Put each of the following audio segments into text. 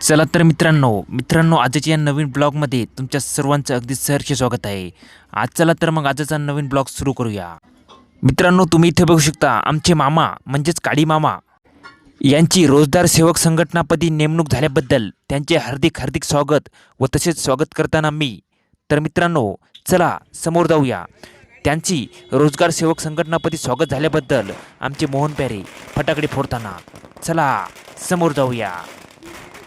चला तर मित्रांनो मित्रांनो आजच्या या नवीन ब्लॉगमध्ये तुमच्या सर्वांचं अगदी सहर्ष स्वागत आहे. आज चला तर मग आजचा नवीन ब्लॉग सुरू करूया. मित्रांनो तुम्ही इथे बघू शकता आमचे मामा म्हणजेच काळी मामा यांची रोजगार सेवक संघटनापदी नेमणूक झाल्याबद्दल त्यांचे हार्दिक हार्दिक स्वागत व तसेच स्वागत करताना मी. तर मित्रांनो चला समोर जाऊया. त्यांची रोजगार सेवक संघटनापदी स्वागत झाल्याबद्दल आमचे मोहन प्यारे फटाकडे फोडताना. चला समोर जाऊया.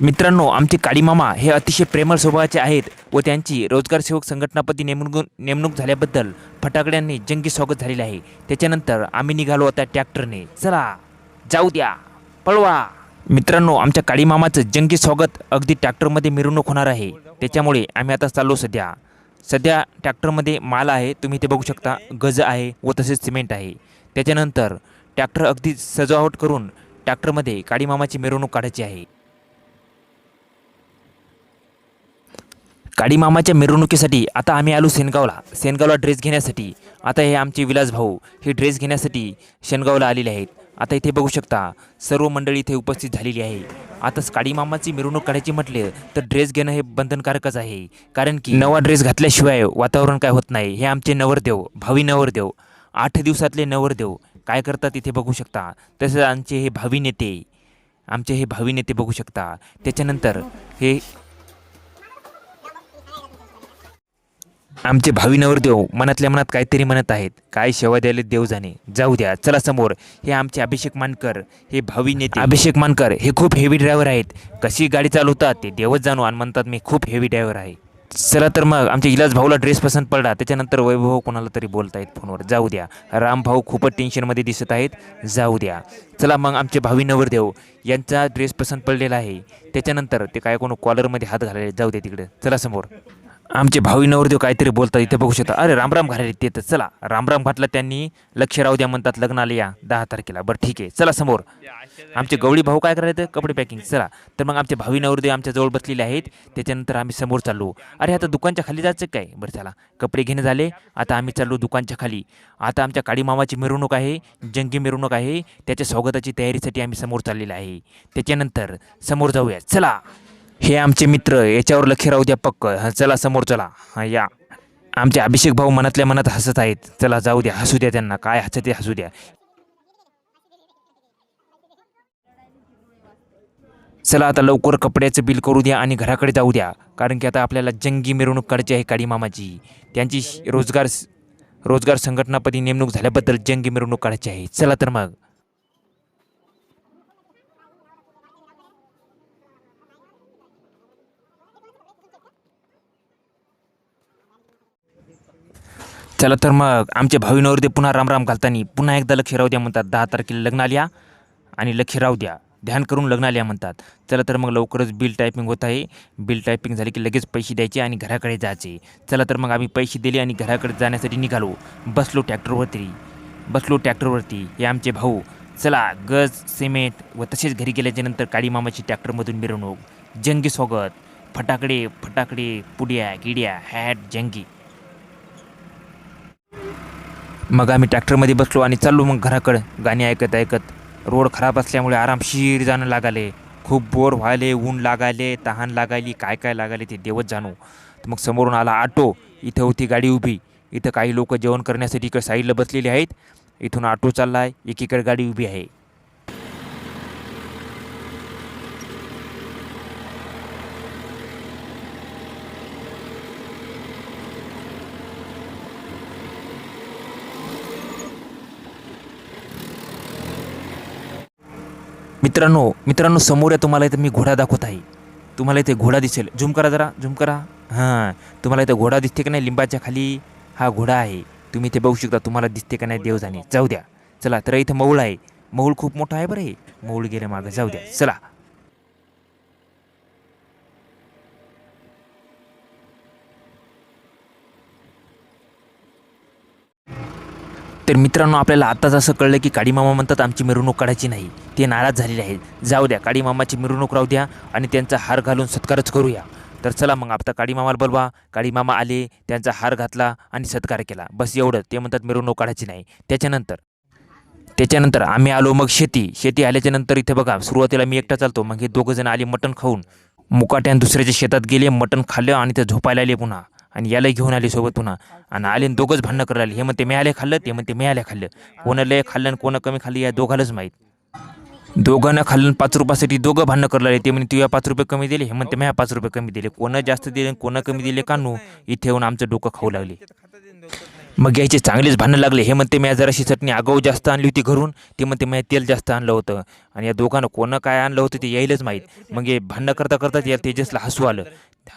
मित्रांनो आमचे काळीमामा हे अतिशय प्रेमळ स्वभावाचे आहेत व त्यांची रोजगार सेवक संघटनापती नेमणूक नेमणूक झाल्याबद्दल फटाकड्यांनी जंगी स्वागत झालेले आहे. त्याच्यानंतर आम्ही निघालो आता ट्रॅक्टरने. चला जाऊ द्या पळवा. मित्रांनो आमच्या काळीमामाचं जंगी स्वागत अगदी ट्रॅक्टरमध्ये मिरवणूक होणार आहे. त्याच्यामुळे आम्ही आता चाललो सध्या. सध्या ट्रॅक्टरमध्ये माल आहे तुम्ही ते बघू शकता. गज आहे व तसेच सिमेंट आहे. त्याच्यानंतर ट्रॅक्टर अगदी सजावट करून ट्रॅक्टरमध्ये काळीमामाची मिरवणूक काढायची आहे. काडीमामाच्या मिरवणुकीसाठी आता आम्ही आलो सेनगावला. सेनगावला ड्रेस घेण्यासाठी. आता हे आमचे विलास भाऊ हे ड्रेस घेण्यासाठी शेनगावला आलेले आहेत. आता इथे बघू शकता सर्व मंडळी इथे उपस्थित झालेली आहे. आता काडीमामाची मिरवणूक काढायची म्हटले तर ड्रेस घेणं हे बंधनकारकच आहे. कारण की नवा ड्रेस घातल्याशिवाय वातावरण काय होत नाही. हे आमचे नवरदेव भावी नवरदेव आठ दिवसातले नवरदेव. काय करतात इथे बघू शकता. तसेच आमचे हे भावी नेते आमचे हे भावी नेते बघू शकता. त्याच्यानंतर हे आमचे भावी नवरदेव मनातल्या मनात काहीतरी म्हणत आहेत. काय शेवा द्यायला देव जाणे. जाऊ द्या चला समोर. हे आमचे अभिषेक मानकर हे भावी नेते. अभिषेक मानकर हे खूप हेवी ड्रायव्हर आहेत. कशी गाडी चालवतात ते देवच जाणू आणि म्हणतात मी खूप हेवी ड्रायव्हर आहे. चला तर मग आमच्या इलाज भाऊला ड्रेस पसंत पडला. त्याच्यानंतर वैभव कोणाला तरी बोलतायत फोनवर. जाऊ द्या. राम भाऊ खूपच टेन्शनमध्ये दिसत आहेत. जाऊ द्या. चला मग आमचे भावी नवरदेव यांचा ड्रेस पसंत पडलेला आहे. त्याच्यानंतर ते काय कोण कॉलरमध्ये हात घालायला जाऊ द्या तिकडे. चला समोर. आमचे भावी नवरदेव काहीतरी बोलतात इथे बघू शकता. अरे रामराम घालायला ते तर चला. रामराम घातला त्यांनी लक्ष राहू द्या म्हणतात लग्नाला या दहा तारखेला. बरं ठीक आहे. चला समोर. आमचे गवळी भाऊ काय करायचं? कपडे पॅकिंग चला. तर मग आमचे भावी नवरदेव आमच्या जवळ बसलेले आहेत. त्याच्यानंतर आम्ही समोर चाललो. अरे आता दुकानच्या खाली जायचं काय? बरं चला. कपडे घेणे झाले. आता आम्ही चाललो दुकानच्या खाली. आता आमच्या काळीमामाची मिरवणूक आहे जंगी मिरवणूक आहे. त्याच्या स्वागताची तयारीसाठी आम्ही समोर चाललेलं आहे. त्याच्यानंतर समोर जाऊया. चला. हे आमचे मित्र याच्यावर लक्ष राहू द्या पक्क. चला समोर चला. हा या. आमचे अभिषेक भाऊ मनातल्या मनात हसत आहेत. चला जाऊ द्या. हसू द्या त्यांना. काय हसत ते हसू द्या. चला आता लवकर कपड्याचं बिल करू द्या आणि घराकडे जाऊ द्या. कारण की आता आपल्याला जंगी मिरवणूक काढायची आहे काळी मामाची. त्यांची रोजगार रोजगार संघटनापदी नेमणूक झाल्याबद्दल जंगी मिरवणूक काढायची आहे. चला तर मग. चला तर मग आमचे भावी ते पुन्हा रामराम घालताना पुन्हा एकदा लक्ष राहू द्या म्हणतात. दहा तारखेला लग्न आल्या आणि लक्ष राहू द्या. ध्यान करून लग्न आल्या म्हणतात. चला तर मग लवकरच बिल टायपिंग होत आहे. बिल टायपिंग झाली की लगेच पैसे द्यायचे आणि घराकडे जायचे. चला तर मग आम्ही पैसे दिले आणि घराकडे जाण्यासाठी निघालो. बसलो ट्रॅक्टरवरती बसलो ट्रॅक्टरवरती हे आमचे भाऊ. चला गज सिमेंट व तसेच घरी गेल्याच्यानंतर काळीमामाची ट्रॅक्टरमधून मिरवणूक. जंगी स्वागत. फटाकडे फटाकडे पुड्या गिड्या हॅट जंगी. मग आम्ही ट्रॅक्टरमध्ये बसलो आणि चाललो मग घराकडं. गाणी ऐकत ऐकत रोड खराब असल्यामुळे आरामशीर जाणं लागाले. खूप बोर व्हायले ऊन लागायले तहान लागायली काय काय लागायले ते देवत जाणू. मग समोरून आला ऑटो. इथं होती गाडी उभी. इथं काही लोक जेवण करण्यासाठी इकडे साईडला बसलेले आहेत. इथून ऑटो चालला आहे एकीकडे गाडी उभी आहे. मित्रांनो मित्रांनो समोर आहे तुम्हाला इथं मी घोडा दाखवत आहे. तुम्हाला इथे घोडा दिसेल. झूम करा जरा झूम करा. हां तुम्हाला इथं घोडा दिसते का नाही? लिंबाच्या खाली हा घोडा आहे. तुम्ही इथे बघू शकता तुम्हाला दिसते का नाही देव जाणे जाऊ द्या. चला तर इथं मऊळ आहे. मऊळ खूप मोठा आहे बरं हे. मऊळ गेले मागं. जाऊ द्या. चला. तर मित्रांनो आपल्याला आत्ताच असं कळलं की काळीमामा म्हणतात आमची मिरवणूक काढायची नाही. ते नाराज झालेले आहेत. जाऊ द्या काडीमामाची मिरवणूक राहू द्या आणि त्यांचा हार घालून सत्कारच करूया. तर चला मग आता काडीमामाला बोलवा. काळीमामा आले त्यांचा हार घातला आणि सत्कार केला. बस एवढं. ते म्हणतात मिरवणूक काढायची नाही. त्याच्यानंतर त्याच्यानंतर आम्ही आलो मग शेती. शेती आल्याच्यानंतर इथे बघा सुरुवातीला मी एकटा चालतो. मग हे दोघंजण आले मटण खाऊन. मुकाट्यान दुसऱ्याच्या शेतात गेले मटण खाल्लं आणि ते झोपायला आले पुन्हा. आणि याला घेऊन आले सोबत पुन्हा आणि आले आणि दोघंच भांडणं करायला आले हे म्हणते मिळाले खाल्लं ते म्हणते मिळाले खाल्लं. कोणं लय खाल्लं आणि कोणं कमी खाल्लं या दोघालाच माहीत. दोघांना खाल्लं पाच रुपयासाठी दोघं भांडणं करायला लागले. ते म्हणे तुझ्या पाच रुपये कमी दिले. हे म्हणते म्या पाच रुपये कमी दिले. कोणं जास्त दिले कोणं कमी दिले? कानू इथे येऊन आमचं डोकं खाऊ लागले. मग यायचे चांगलेच भांडणं लागले. हे म्हणते मी जराशी चटणी आगाऊ जास्त आणली होती घरून. ते म्हणते मी तेल जास्त आणलं होतं. आणि या दोघांना कोणं काय आणलं होतं ते यायलाच माहीत. मग हे भांडणं करता करताच या तेजसला हसू आलं.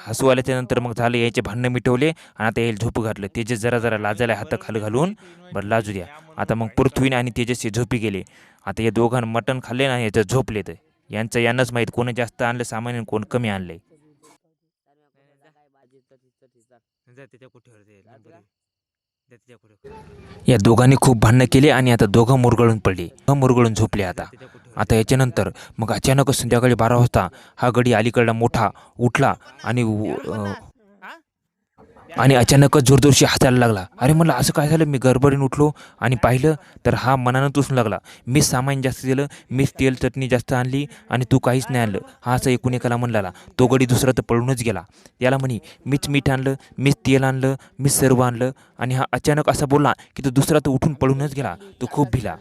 हसू आल्याच्यानंतर मग झालं यायचे भांडणं मिटवले आणि आता यायला झोप घातलं. तेजस जरा जरा लाजायला हात खाली घालून बरं लाजू द्या. आता मग पृथ्वीने आणि तेजस हे झोपी गेले. आता या दोघांना मटण खाल्ले ना याचं झोपले तर यांचं यांनाच माहीत कोणी जास्त आणलं सामान्य कोण कमी आणलंय. या दोघांनी खूप भांडणं केले आणि आता दोघं मुरगळून पडले. मुरगळून झोपले आता. आता याच्यानंतर मग अचानकच संध्याकाळी बारा वाजता हा गडी अलीकडला मोठा उठला आणि आणि अचानकच जोरजोरशी हसायला लागला. अरे म्हणलं असं काय झालं? मी गडबडीन उठलो आणि पाहिलं तर हा मनानं तुसून लागला. मीच सामान जास्त दिलं मीच तेल चटणी जास्त आणली आणि तू काहीच नाही आणलं. हा असं एकूण एकाला म्हणला तो गडी दुसरा तर पळूनच गेला. याला म्हणे मीच मीठ आणलं मीच तेल आणलं मीच सर्व आणलं आणि हा अचानक असा बोलला की तो दुसरा तर उठून पळूनच गेला. तो खूप भिला.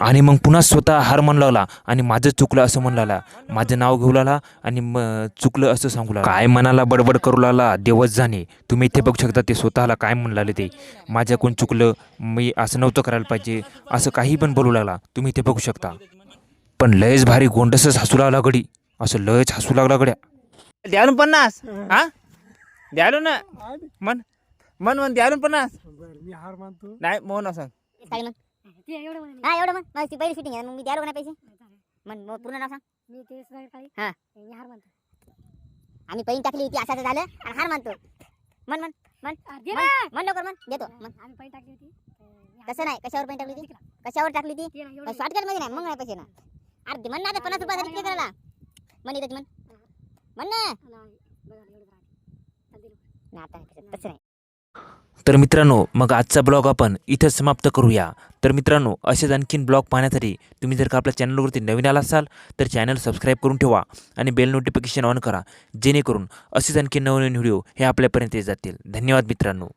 आणि मग पुन्हा स्वतः हार म्हणू लागला आणि माझं चुकलं असं म्हणू लागला. माझं नाव घेऊ लागला आणि म चुकलं असं सांगू लागला. काय मनाला बडबड करू लागला? देवच जाणे. तुम्ही इथे बघू शकता ते स्वतःला काय म्हणू लागले ते. माझ्याकडून चुकलं मी असं नव्हतं करायला पाहिजे असं काही पण बोलू लागला. तुम्ही इथे बघू शकता. पण लयच भारी गोंडसच हसू लागला गडी. असं लयच हसू लागला गड्या. द्यालो पन्नास. हा. द्यालो ना. मन मन मन द्यालो पन्नास. मी हार मानतो. नाही मोहन असं. हा एवढं मग माझी पहिली शूटिंग आहे मग मी द्यायला नाही पैसे मग मग पूर्ण नाव सांग. मी ते काही हा. हार म्हणतो आम्ही पैन टाकली होती असं असं झालं आणि हार मानतो. मन मन मन दे मन ना. मन लवकर मन देतो मन आम्ही टाकली होती. तसं नाही कशावर पैन टाकली होती? कशावर टाकली होती? दे ना, एवढं शॉर्टकटमध्ये नाही मग नाही पैसे ना. अरे ते म्हण ना आता पन्नास रुपयासाठी किती करायला. म्हण येतात म्हण. म्हण ना. नाही, बघा, एवढं राहते. आता नाही पैसे, तसं नाही. तर मित्रांनो मग आजचा ब्लॉग आपण इथं समाप्त करूया. तर मित्रांनो असेच आणखीन ब्लॉग पाहण्यासाठी तुम्ही जर का आपल्या चॅनलवरती नवीन आला असाल तर चॅनल सबस्क्राईब करून ठेवा आणि बेल नोटिफिकेशन ऑन करा जेणेकरून असेच आणखी नवनवीन व्हिडिओ हे आपल्यापर्यंत येत जातील. धन्यवाद मित्रांनो.